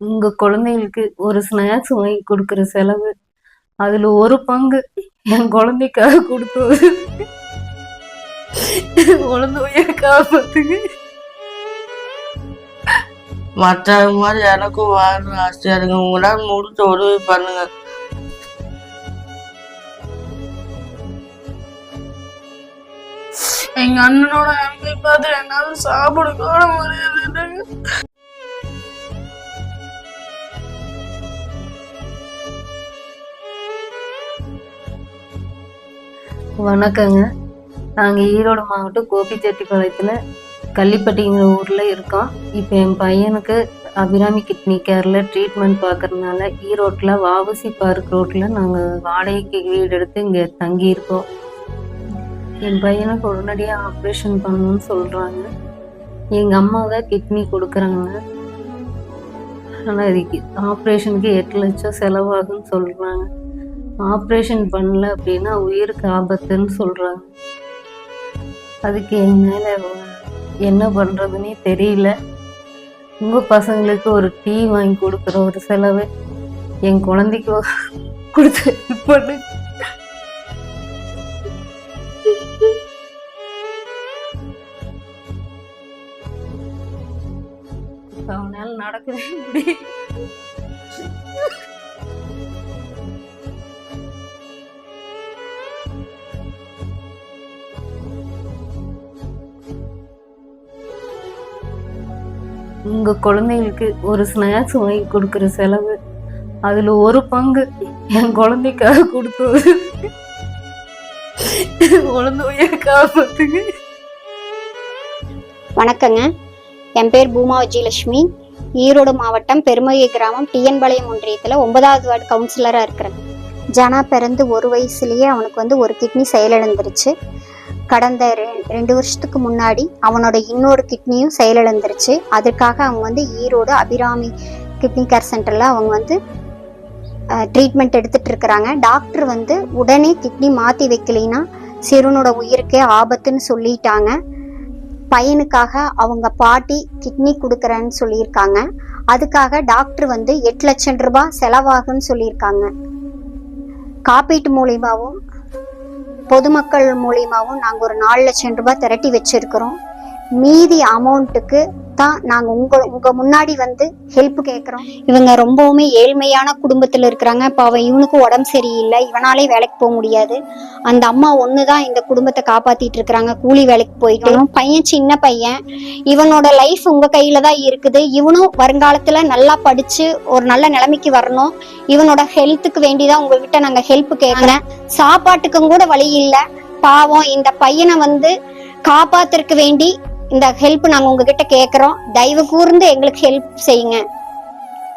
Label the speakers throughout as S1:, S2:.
S1: உங்க குழந்தைகளுக்கு ஒரு ஸ்நாக்ஸ் வாங்கி கொடுக்குற செலவு அதுல ஒரு பங்கு என் குழந்தைக்காக கொடுத்து குழந்தை காப்பாத்துங்க.
S2: மற்றவங்க மாதிரி எனக்கும் வாழணும் ஆசையா இருக்கு. உங்களால் முடிச்ச உதவி பண்ணுங்க. எங்க அண்ணனோட அன்பை பார்த்து என்னால சாப்பிட கூட முடியாது
S1: வணக்கங்க. நாங்கள் ஈரோடு மாவட்டம் கோபிச்செட்டிப்பாளையத்தில் கள்ளிப்பட்டிங்கிற ஊரில் இருக்கோம். இப்போ என் பையனுக்கு அபிராமி கிட்னி கேரில் ட்ரீட்மெண்ட் பார்க்கறதுனால ஈரோட்டில் வாவசி பார்க் ரோட்டில் நாங்கள் வாடகைக்கு வீடு எடுத்து இங்கே தங்கியிருக்கோம். என் பையனுக்கு உடனடியாக ஆப்ரேஷன் பண்ணணும்னு சொல்கிறாங்க எங்கள் அம்மா தான் கிட்னி கொடுக்குறாங்க. ஆனால் இதுக்கு ஆப்ரேஷனுக்கு எட்டு லட்சம் செலவாகும்னு சொல்கிறாங்க ஆப்ரேஷன் பண்ணல அப்படின்னா உயிருக்கு ஆபத்துன்னு சொல்கிறாங்க அதுக்கு என் மேலே என்ன பண்ணுறதுனே தெரியல. உங்கள் பசங்களுக்கு ஒரு டீ வாங்கி கொடுக்குற ஒரு செலவு என் குழந்தைக்கு கொடுத்து பண்ணு. அவனால் நடக்கவே முடியும் உங்க குழந்தைகளுக்கு ஒரு ஸ்நாக்ஸ் வாங்கி கொடுக்குற செலவு. அதுல ஒரு பங்கு என் குழந்தைக்காக கொடுத்து குழந்தை காப்பாத்துங்க.
S3: வணக்கங்க. என் பேர் பூமா விஜயலட்சுமி ஈரோடு மாவட்டம் பெருமகை கிராமம் டிஎன்பாளையம் ஒன்றியத்தில் ஒன்பதாவது வார்டு கவுன்சிலராக இருக்கிறேன். ஜனா பிறந்து ஒரு வயசுலயே அவனுக்கு வந்து ஒரு கிட்னி செயலிழந்துருச்சு. கடந்த ரெண்டு வருஷத்துக்கு முன்னாடி அவனோட இன்னொரு கிட்னியும் செயலிழந்துருச்சு. அதுக்காக அவங்க வந்து ஈரோடு அபிராமி கிட்னி கேர் சென்டரில் அவங்க வந்து ட்ரீட்மெண்ட் எடுத்துட்டு இருக்கிறாங்க டாக்டர் வந்து உடனே கிட்னி மாற்றி வைக்கலைன்னா சிறுவனோட உயிருக்கே ஆபத்துன்னு சொல்லிட்டாங்க. பையனுக்காக அவங்க பாட்டி கிட்னி கொடுக்குறேன்னு சொல்லியிருக்காங்க. அதுக்காக டாக்டர் வந்து எட்டு லட்சம் ரூபாய் செலவாகும்னு சொல்லியிருக்காங்க. காப்பீட்டு மூலியமாகவும் பொதுமக்கள் மூலியமாகவும் நாங்கள் ஒரு நாலு லட்சம் ரூபாய் திரட்டி வச்சிருக்கிறோம். மீதி அமௌண்ட்டுக்கு தான் நாங்கள் உங்க உங்க முன்னாடி வந்து ஹெல்ப் கேட்குறோம் இவங்க ரொம்பவுமே ஏழ்மையான குடும்பத்தில் இருக்கிறாங்க. இப்போ அவன் இவனுக்கு உடம்பு சரியில்லை. இவனாலே வேலைக்கு போக முடியாது. அந்த அம்மா ஒன்று தான் இந்த குடும்பத்தை காப்பாத்திட்டு இருக்கிறாங்க. கூலி வேலைக்கு போயிட்டு. பையன் சின்ன பையன். இவனோட லைஃப் உங்க கையில தான் இருக்குது. இவனும் வருங்காலத்துல நல்லா படிச்சு ஒரு நல்ல நிலைமைக்கு வரணும். இவனோட ஹெல்த்துக்கு வேண்டிதான் உங்ககிட்ட நாங்க ஹெல்ப் கேட்குறேன் சாப்பாட்டுக்கும் கூட வழி இல்லை. பாவம் இந்த பையனை வந்து காப்பாத்துறதுக்கு வேண்டி இந்த ஹெல்ப் நாங்க உங்ககிட்ட கேக்குறோம். தயவு கூர்ந்து எங்களுக்கு ஹெல்ப் செய்யுங்க.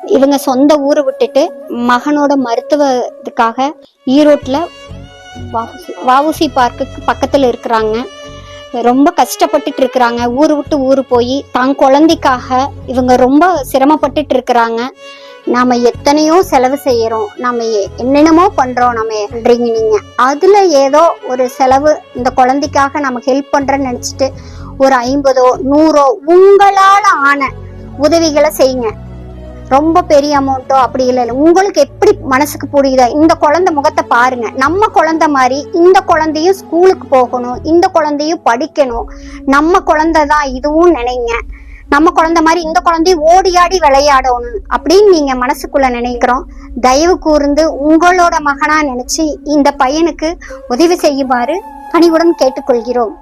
S3: இவங்க சொந்த ஊரை விட்டுட்டு மகனோட மருத்துவத்துக்காக ஈரோட்டில் வஉசி- பார்க்குக்கு பக்கத்தில் இருக்கிறாங்க. ரொம்ப கஷ்டப்பட்டுட்டு இருக்கிறாங்க. ஊர் விட்டு ஊர் போய் தான் குழந்தைக்காக இவங்க ரொம்ப சிரமப்பட்டுட்டு இருக்கிறாங்க. நாம எத்தனையோ செலவு செய்யறோம். நம்ம என்னென்னமோ பண்றோம் நம்ம பண்றீங்க நீங்க. அதுல ஏதோ ஒரு செலவு இந்த குழந்தைக்காக நம்ம ஹெல்ப் பண்றேன்னு நினைச்சிட்டு ஒரு ஐம்பதோ நூறோ உங்களால ஆன உதவிகளை செய்யுங்க. ரொம்ப பெரிய அமௌண்ட்டோ அப்படி இல்லை இல்லை. உங்களுக்கு எப்படி மனசுக்கு புரியுதோ இந்த குழந்தை முகத்தை பாருங்க. நம்ம குழந்தை மாதிரி இந்த குழந்தையும் ஸ்கூலுக்கு போகணும் இந்த குழந்தையும் படிக்கணும். நம்ம குழந்தை தான் இதுவும் நினைங்க. நம்ம குழந்தை மாதிரி இந்த குழந்தையும் ஓடி ஆடி விளையாடணும் அப்படின்னு நீங்க மனசுக்குள்ள நினைக்கிறோம். தயவு கூர்ந்து உங்களோட மகனா நினைச்சு இந்த பையனுக்கு உதவி செய்யுமாறு பணிவுடன் கேட்டுக்கொள்கிறோம்.